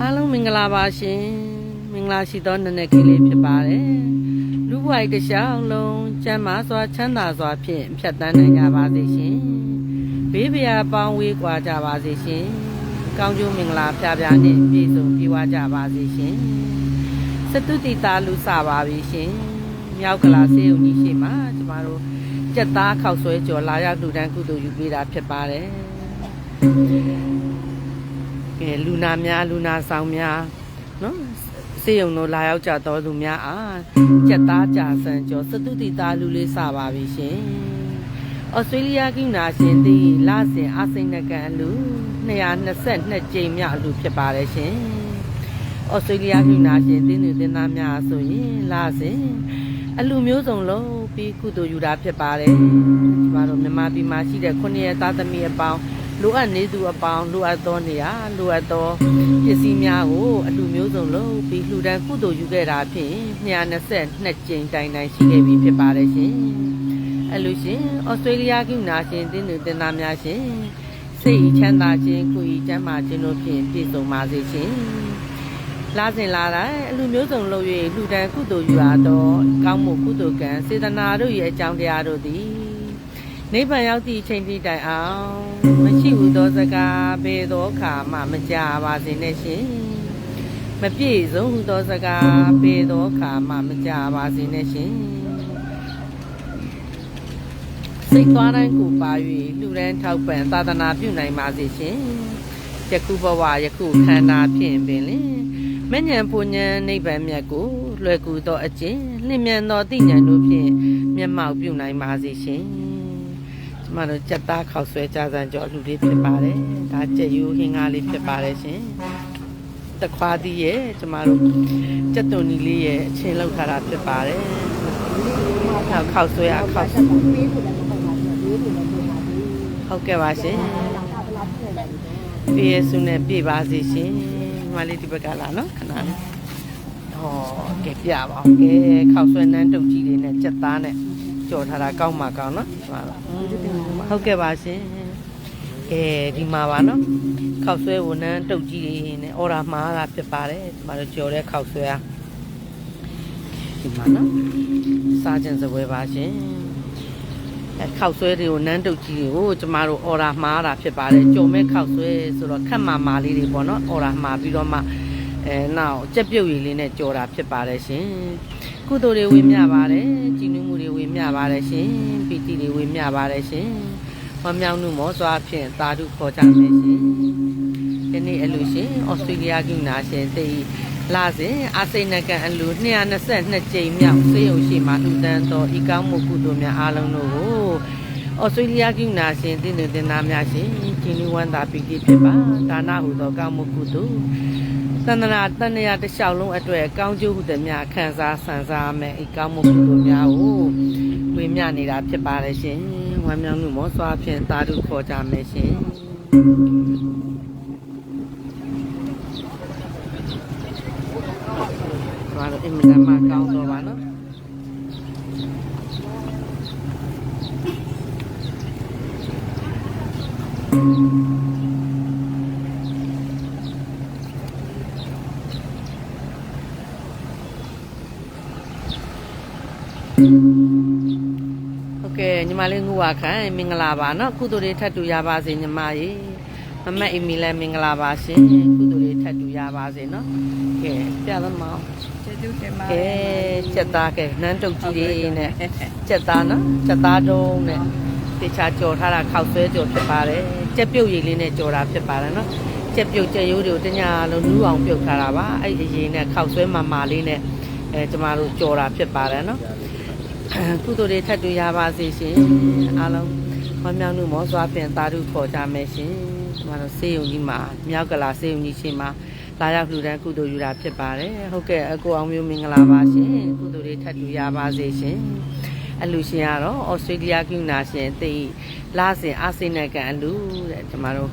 အားလုံးမင်္ဂလာပါရှင်မင်္ဂလာရှိသောနနက်ခင်းလေးဖြစ်ပါတယ်လူ့ဘဝတစ်လျှောက်လုံးကျမ်းမာစွာချမ်းသာစွာဖြင့်ဖြတ်သန်းနိုင်ကြပါစေရှင်ဘေးပရာပေါင်းဝေးကွာကြပါစေရှင်ကောင်းကျိုးမင်္ဂလာဖျားဖျားနဲ့ပြည့်စုံပြည့်ဝကြပါစေရှင်စတုတိတာလူစပါပြီရှင်မြောက်ကလာစေုံကြီးရှိမှကျမတို့ကြက်သားခောက်ဆွဲကြော်လာရောက်လူတန်းကုသိုလ်ယူပေးတာဖြစ်ပါတယ် ကဲလူနာများလူနာဆောင်များနော်စေယုံတို့လာရောက်ကြတော်သူများအားကြက်သားကြာဆန်ကျော်စတုတိသားလူလေးစပါပြီရှင်ဩစတြေးလျကိနာရှင်သည်လစဉ်အစိမ့်နကန်လူ222ကြိမ်မြောက်လူဖြစ်ပါတယ်ရှင်ဩစတြေးလျကိနာရှင်တင်းသူတင်းသားများဆိုရင်လစဉ်အလူမျိုးစုံလုံးပြီးကုသိုလ်ယူတာဖြစ်ပါတယ်ဒီမှာတော့မြန်မာပြည်မှာရှိတဲ့ခုနှစ်ရက်သားသမီးအပေါင်း လိုအပ်နေသူအပေါင်းလိုအပ်သောနေရာလိုအပ်သောပစ္စည်းများကိုအလူမျိုးစုံလုံးပြီးလှူဒန်းကုသိုလ်ယူခဲ့တာဖြင့်222ကြိမ်တိုင်တိုင်ရှိခဲ့ပြီဖြစ်ပါတယ်ရှင်။အလူရှင်ဩစတြေးလျကနာရှင်တင်းသူတင်သားများရှင်စိတ်ချမ်းသာခြင်းကိုယ်ဤကျမ်းမာခြင်းတို့ဖြင့်ပြည့်စုံပါစေရှင်။လာစဉ်လာတိုင်းအလူမျိုးစုံလုံး၍လှူဒန်းကုသိုလ်ယူအားသောကောင်းမှုကုသိုလ်ကံစေတနာတို့၏အကြောင်းတရားတို့သည် နိဗ္ဗာန်ရောက်သည့်အချိန်ထိတိုင်အောင်မရှိဘူးသောစကားဘယ်သောအခါမှမကြပါစေနဲ့ရှင်မပြည့်စုံဟူသောစကားဘယ်သောအခါမှမကြပါစေနဲ့ရှင်စိတ်သွားတိုင်းကိုပါ၍လူရန်ထောက်ပံ့သာသနာပြုနိုင်ပါစေရှင်ယခုဘဝယခုခန္ဓာဖြင့်ပင်လင်မဉ္ဇဉ်ပူဉ္ဇဉ်နိဗ္ဗာန်မြတ်ကိုလွယ်ကူသောအကျင့်လင်းမြန်သောသိဉာဏ်တို့ဖြင့်မျက်မှောက်ပြုနိုင်ပါစေရှင် ကျမတို့ကြက်သားခောက်ဆွဲကြစံကြောလူလေးဖြစ်ပါတယ်ဒါကြက်ယူဟင်းကားလေးဖြစ်ပါတယ်ရှင်တခွားသီးရဲ့ကျမတို့ကြက်သွန်နီလေးရဲ့အချင်းလောက်ထားတာဖြစ်ပါတယ်ခောက်ခောက်ဆွဲရခောက်ဟုတ်ကဲ့ပါရှင်ပြည့်စုံနဲ့ပြည့်ပါစေရှင်ညီမလေးဒီဘက်ကလာနော်ခဏလေးဟောကဲပြပါအောင်ကဲခောက်ဆွဲနန်းတုတ်ကြီးလေးနဲ့ကြက်သားနဲ့ ကြော်ထားတာကောင်းမှာကောင်းနော်ဒီမှာပါဟုတ်ကဲ့ပါရှင်ကဲဒီမှာပါနော်ခောက်ဆွဲဝန်ထမ်းတုတ်ကြီးတွေနဲ့အော်ရာမှားတာဖြစ်ပါတယ်ဒီမှာတော့ကြော်တဲ့ခောက်ဆွဲအားဒီမှာနော်စားခြင်းစပွဲပါရှင်အဲခောက်ဆွဲတွေကိုနန်းတုတ်ကြီးတွေကိုကျမတို့အော်ရာမှားတာဖြစ်ပါတယ်ကြော်မဲ့ခောက်ဆွဲဆိုတော့ခက်မာမာလေးတွေပေါ့နော်အော်ရာမှားပြီးတော့မှ အဲနောက်ကြက်ပြုတ်ရည်လေးနဲ့ကြော်တာဖြစ်ပါတယ်ရှင်ကုသိုလ်တွေဝေမျှပါတယ်ကြည်နူးမှုတွေဝေမျှပါတယ်ရှင်ပီတိတွေဝေမျှပါတယ်ရှင်ဝမ်းမြောက်မှုမောစွာဖြင့်သာဓုခေါ်ကြမယ်ရှင်ဒီနေ့အလူရှင်ဩစတြေးလျကနာရှင်တေလာစဉ်အာစိနကန်အလူ222ကြိမ်မြောက်စေယုံရှိမှလူတန်းသောဤကောင်းမှုကုသိုလ်များအားလုံးတို့ကိုဩစတြေးလျကနာရှင်တင်းသူတင်သားများရှင်ကြည်နူးဝမ်းသာပီတိဖြစ်ပါဒါနဟုသောကောင်းမှုကုသိုလ်သ န္တနာတဏှာတစ်လျှောက်လုံးအတွက်ကောင်းကျိုးဟုသည်များခံစားဆန်စားမယ်ဤကောင်းမှုကုသိုလ်များကိုဝေမျှနေတာဖြစ်ပါတယ်ရှင်ဝမ်းမြောက်မှုမောစွာဖြင့်သာဓုခေါ်ကြမယ်ရှင်ဘာလို့အင်မတန်မှကောင်းတော့ပါနော် ဟုတ်ကဲ့ညီမလေးငူဝခိုင်မင်္ဂလာပါနော်ကုသိုလ်တွေထပ်တူရပါစေညီမရေမမတ်အီမီလည်းမင်္ဂလာပါရှင်ကုသိုလ်တွေထပ်တူရပါစေနော်ကဲပြသမောင်းကျေးဇူးတင်ပါကဲစက်သားကဲနန်းတုတ်ကြီးလေးနဲ့စက်သားနော်စက်သားတုံးနဲ့တေချာကြော်ထားတာခောက်ဆွဲကြော်ဖြစ်ပါတယ်ကြက်ပြုတ်ရည်လေးနဲ့ကြော်တာဖြစ်ပါတယ်နော်ကြက်ပြုတ်ကြက်ရိုးတွေကိုတညာလုံးနူးအောင်ပြုတ်ထားတာပါအဲ့ဒီအရင်နဲ့ခောက်ဆွဲမာမာလေးနဲ့အဲကျမတို့ကြော်တာဖြစ်ပါတယ်နော် ကုသိုလ်တွေထပ်တူရပါစေရှင်အားလုံးဝမ်းမြောက်မှုမောစွာဖြင့်သာဓုခေါ်ကြမယ်ရှင်ကျမတို့စေယုံကြီးမှာမြောက်ကလာစေယုံကြီးရှင်မှာလာရောက်လှူဒန်းကုသိုလ်ယူတာဖြစ်ပါတယ်ဟုတ်ကဲ့အကိုအောင်မျိုးမင်္ဂလာပါရှင်ကုသိုလ်တွေထပ်တူရပါစေရှင်အလူရှင်ကတော့ဩစတြေးလျကနာရှင်တိလာစဉ်အာစိနကန်အလူတဲ့ကျမတို့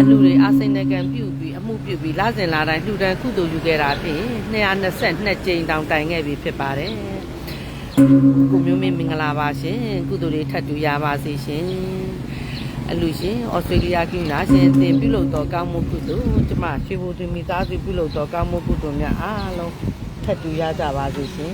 အလူတွေအာစိနကန်ပြုတ်ပြီးအမှုပြုတ်ပြီးလာစဉ်လာတိုင်းလှူဒန်းကုသိုလ်ယူခဲ့တာဖြင့်222ကြိမ်တောင်တိုင်ခဲ့ပြီဖြစ်ပါတယ် ကိုမျိုးမင်းမင်္ဂလာပါရှင်ကုသိုလ်တွေထပ်တူရပါစေရှင်အလူရှင်ဩစတြေးလျကနာရှင်တင်ပြုလုပ်တော်ကောင်းမှုကုသိုလ်ကျမရွှေဘုသူမိသားစုပြုလုပ်တော်ကောင်းမှုကုသိုလ်များအားလုံးထပ်တူရကြပါစေရှင်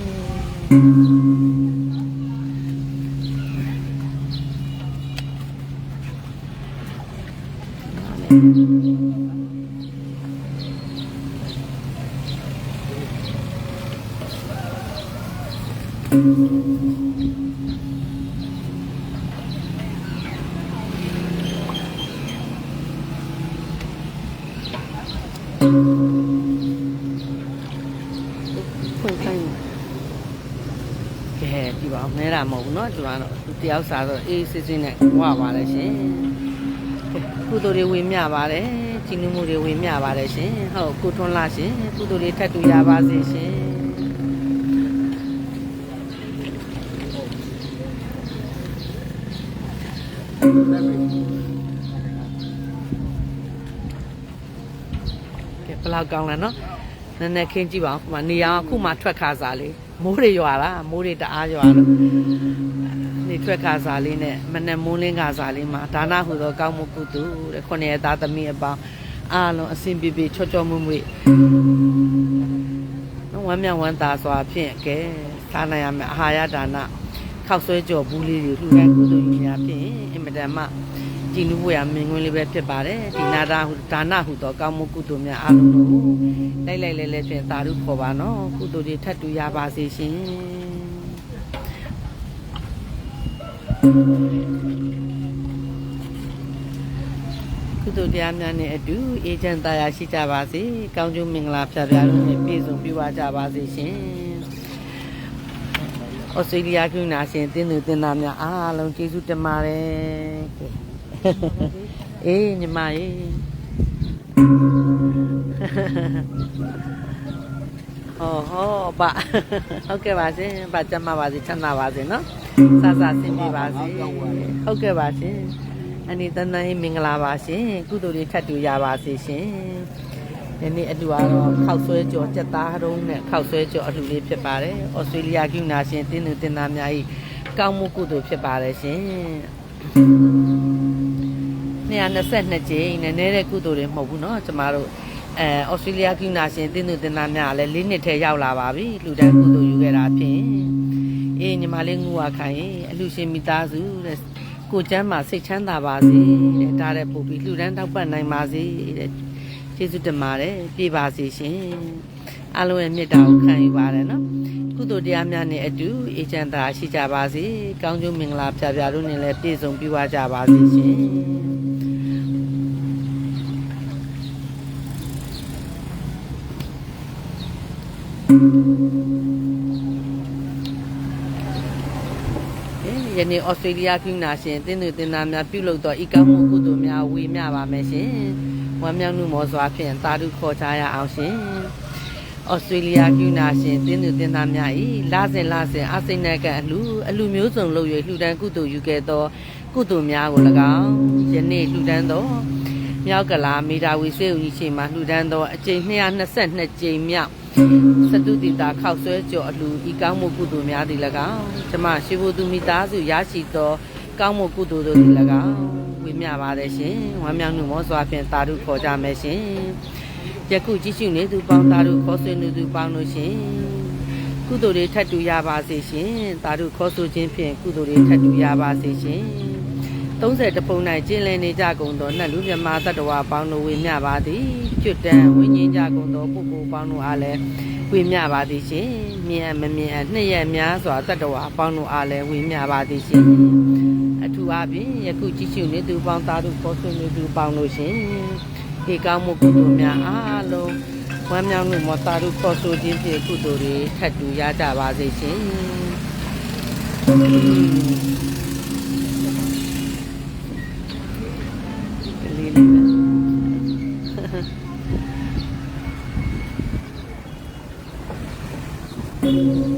ဖွင့်ခိုင်းကဲဒီပါမဲတာမဟုတ်ဘူးเนาะကျွန်တော်ကတော့တယောက်စားတော့အေးစစ်စစ်နဲ့ဝါပါလေရှင်ကုသိုလ်တွေဝင်မြပါတယ်ကြီးနူးမှုတွေဝင်မြပါတယ်ရှင်ဟုတ်ကိုထွန်းလာရှင်ကုသိုလ်တွေထပ်တူရပါစေရှင် ကဲဘလောက်ကောင်းလဲနော်နည်းနည်းခင်းကြည့်ပါဦးခုမှနေရာခုမှထွက်ခါစားလေးမိုးတွေရွာလားမိုးတွေတအားရွာလို့နေထွက်ခါစားလေးနဲ့မနက်မိုးလင်းခါစားလေးမှာဒါနဟူသောကောင်းမှုကုသိုလ်တဲ့ခொနည်းသားသမီးအပေါင်းအားလုံးအစဉ်ပြေပြေချော့ချော့မွေ့မွေ့ဝမ်းမြောက်ဝမ်းသာစွာဖြင့်ကဲစားနိုင်ရမယ်အာဟာရဒါန ခောက်ဆွဲကြော်ဘူးလေးတွေလှူဒန်းကုသိုလ်ယူများဖြင့်အင်မတန်မှကြည်နူးဖို့ရမင်းငွေလေးပဲဖြစ်ပါတယ်ဒီနာတာဟူဒါနဟူသောကောင်းမှုကုသိုလ်များအားလုံးတို့လိုက်လိုက်လဲလဲဖြင့်သာဓုခေါ်ပါနော်ကုသိုလ်တွေထပ်တူရပါစေရှင်ကုသိုလ်တရားများနဲ့အတူအေဂျင့်တရားရှိကြပါစေကောင်းကျိုးမင်္ဂလာဖြာဖြာလို့နဲ့ပြည့်စုံပြည့်ဝကြပါစေရှင် ဩစတြေးလျကနာရှင်တင်းသူတင်းသားများအားလုံးကျေးဇူးတင်ပါတယ်အေးညီမရေဟောဟောပါဟုတ်ကဲ့ပါရှင်ပါကြမ်းပါပါစေချမ်းသာပါစေနော်စစဆင်းပြေပါစေဟုတ်ကဲ့ပါရှင်အနေတန်းတန်းမင်္ဂလာပါရှင်ကုသိုလ်တွေထပ်တူရပါစေရှင် ဒီနေ့အတူကတော့ခောက်ဆွဲကြော်စက်သားတုံးနဲ့ခောက်ဆွဲကြော်အလှလေးဖြစ်ပါတယ်ဩစတြေးလျကနာရှင်တင်းသူတင်းသားများဤကောင်းမှုကုသိုလ်ဖြစ်ပါတယ်ရှင်222ကြိမ်နဲ့နေတဲ့ကုသိုလ်တွေမဟုတ်ဘူးเนาะကျမတို့အဲဩစတြေးလျကနာရှင်တင်းသူတင်းသားများလည်း၄နှစ်ထဲရောက်လာပါပြီလူတန်းကုသိုလ်ယူခဲ့တာဖြင့်အေးညီမလေးငူဝခိုင်အလူရှင်မိသားစုတဲ့ကိုကျမ်းမှာစိတ်ချမ်းသာပါစေတဲ့ဒါတဲ့ပို့ပြီးလှူဒန်းတောက်ပတ်နိုင်ပါစေတဲ့ ကျေးဇူးတင်ပါတယ်ပြပါစေရှင်အလုံးရဲ့မေတ္တာကိုခံယူပါတယ်နော်ကုသိုလ်တရားများနဲ့အတူအေချမ်းသာရှိကြပါစေကောင်းကျိုးမင်္ဂလာဖြာဖြာတို့နဲ့လည်းပြည့်စုံပြည့်ဝကြပါစေရှင်ယနေ့ဩစတြေးလျပြည်နာရှင်တင်းသူတင်းသားများပြုလုပ်သောဤကောင်းမှုကုသိုလ်များဝေမျှပါမယ်ရှင်။ ဝမ်းမြောက်မှုမောစွာဖြင့်သာဓုခေါ်ချရအောင်ရှင်။ဩစတြေးလျပြည်နာရှင်တင်းသူတင်းသားများဤလာစဉ်လာစဉ်အစိမ့်နဲ့ကအလူအလူမျိုးစုံလုပ်၍လှူဒန်းကုသိုလ်ယူခဲ့သော ကုသိုလ်များကို၎င်းယနေ့လှူဒန်းသောမြောက်ကလာမီတာဝီဆွေဦးကြီးရှိမှလှူဒန်းသောအကြိမ်222ကြိမ်မြောက်စတုတိတာခောက်ဆွဲကြော်အလူဤကောင်းမှုကုသိုလ်များသည်၎င်းကျမရှိဖို့သူမိသားစုရရှိသော ကောင်းမှုကုသိုလ်တို့သည်၎င်းဝေ မျှပါတယ်ရှင်ဝမ်းမြောက်မှုမောစွာဖြင့်တာဓုခေါ်ကြမယ်ရှင်ယခုကြည့်ရှုနေသူပေါင်းတာဓုခေါ်ဆွေးနေသူပေါင်းတို့ရှင်ကုသိုလ်တွေထပ်တူရပါစေရှင်တာဓုခေါ်ဆိုခြင်းဖြင့်ကုသိုလ်တွေထပ်တူရပါစေရှင်30တပုံ၌ကျင်းလည်နေကြကုန်သောနတ်လူမြမသတ္တဝါပေါင်းတို့ဝေမျှပါသည်ကျွတ်တန်ဝိညာဉ်ကြကုန်သောပုဂ္ဂိုလ်ပေါင်းတို့အားလည်းဝေမျှပါသည်ရှင်မြင်အမမြင်အနှစ်ရက်များစွာတတ္တဝါပေါင်းတို့အားလည်းဝေမျှပါသည်ရှင် အထူးအားဖြင့်ယခုကြည့်ရှုနေသူပေါင်းသားတို့ခေါ်ဆွေးနေသူပေါင်းတို့ရှင်ဒီကောင်းမှုကုသိုလ်များအားလုံးဝမ်းမြောက်မှုမောသားတို့ခေါ်ဆိုခြင်းဖြင့်ကုသိုလ်တွေထပ်တူရကြပါစေရှင်လေးလေးပဲ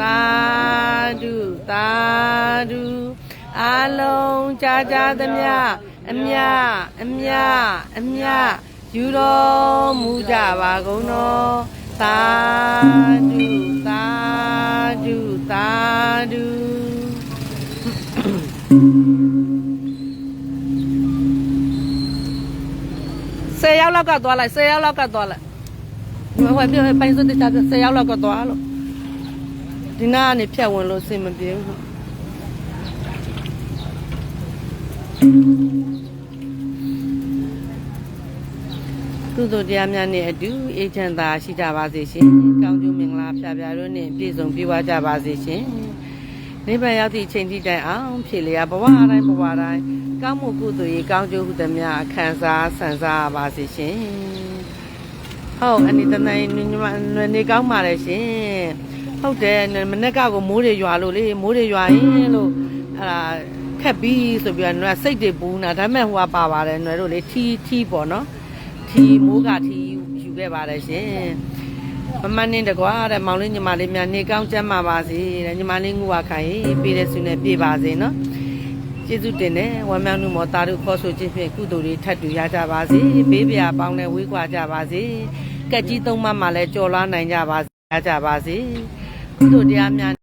သာဓုသာဓုအားလုံးကြားကြားသမျှအမြအမြအမြယူတော်မူကြပါကုန်တော်သာဓုသာဓုသာဓုဆယ်ယောက်လောက်ကသွားလိုက်ဆယ်ယောက်လောက်ကသွားလိုက်ဒီမှာဟိုပြပိုင်စတဲ့တာဆယ်ယောက်လောက်ကသွားလို့ ဒီနာကနေဖြတ်ဝင်လို့စင်မပြေဘူးကုသိုလ်တရားများနဲ့အတူအေးချမ်းသာရှိကြပါစေရှင်။ကောင်းကျိုးမင်္ဂလာဖြာဖြာတို့နဲ့ပြည့်စုံပြည့်ဝကြပါစေရှင်။နိဗ္ဗာန်ရောက်သည့်အချိန်ထိတိုင်အောင်ဖြေလျာဘဝတိုင်းဘဝတိုင်းကောင်းမှုကုသိုလ်ရေးကောင်းကျိုးဟုသမျှခံစားဆန်စားပါစေရှင်။ဟုတ်အနိတနိုင်ညီမနေကောင်းပါလေရှင်။ ဟုတ်တယ်မနေ့ကကိုမိုးတွေရွာလို့လေမိုးတွေရွာရင်လို့အဲ့ဒါခက်ပြီးဆိုပြီးတော့နွယ်စိတ်တွေပူနေတာဒါပေမဲ့ဟိုကပါပါတယ်နွယ်တို့လေထီထီပေါ့နော်ထီမိုးကထီယူခဲ့ပါတယ်ရှင်မမနဲ့တကွာတဲ့မောင်လေးညီမလေးများနေကောင်းကျမ်းပါပါစေတဲ့ညီမလေးငူဝခိုင်ပေးတဲ့ဆုနဲ့ပြေပါစေနော်ကျေးဇူးတင်တယ်ဝမ်းမြောက်မှုမောတာတို့ခေါ်ဆိုခြင်းဖြင့်ကုသိုလ်တွေထပ်တူရကြပါစေဘေးပြာပေါင်းနဲ့ဝေးကွာကြပါစေကက်ကြီးသုံးမမှလည်းကြော်လွားနိုင်ကြပါစေရကြပါစေ ကုသိုလ်တရားများ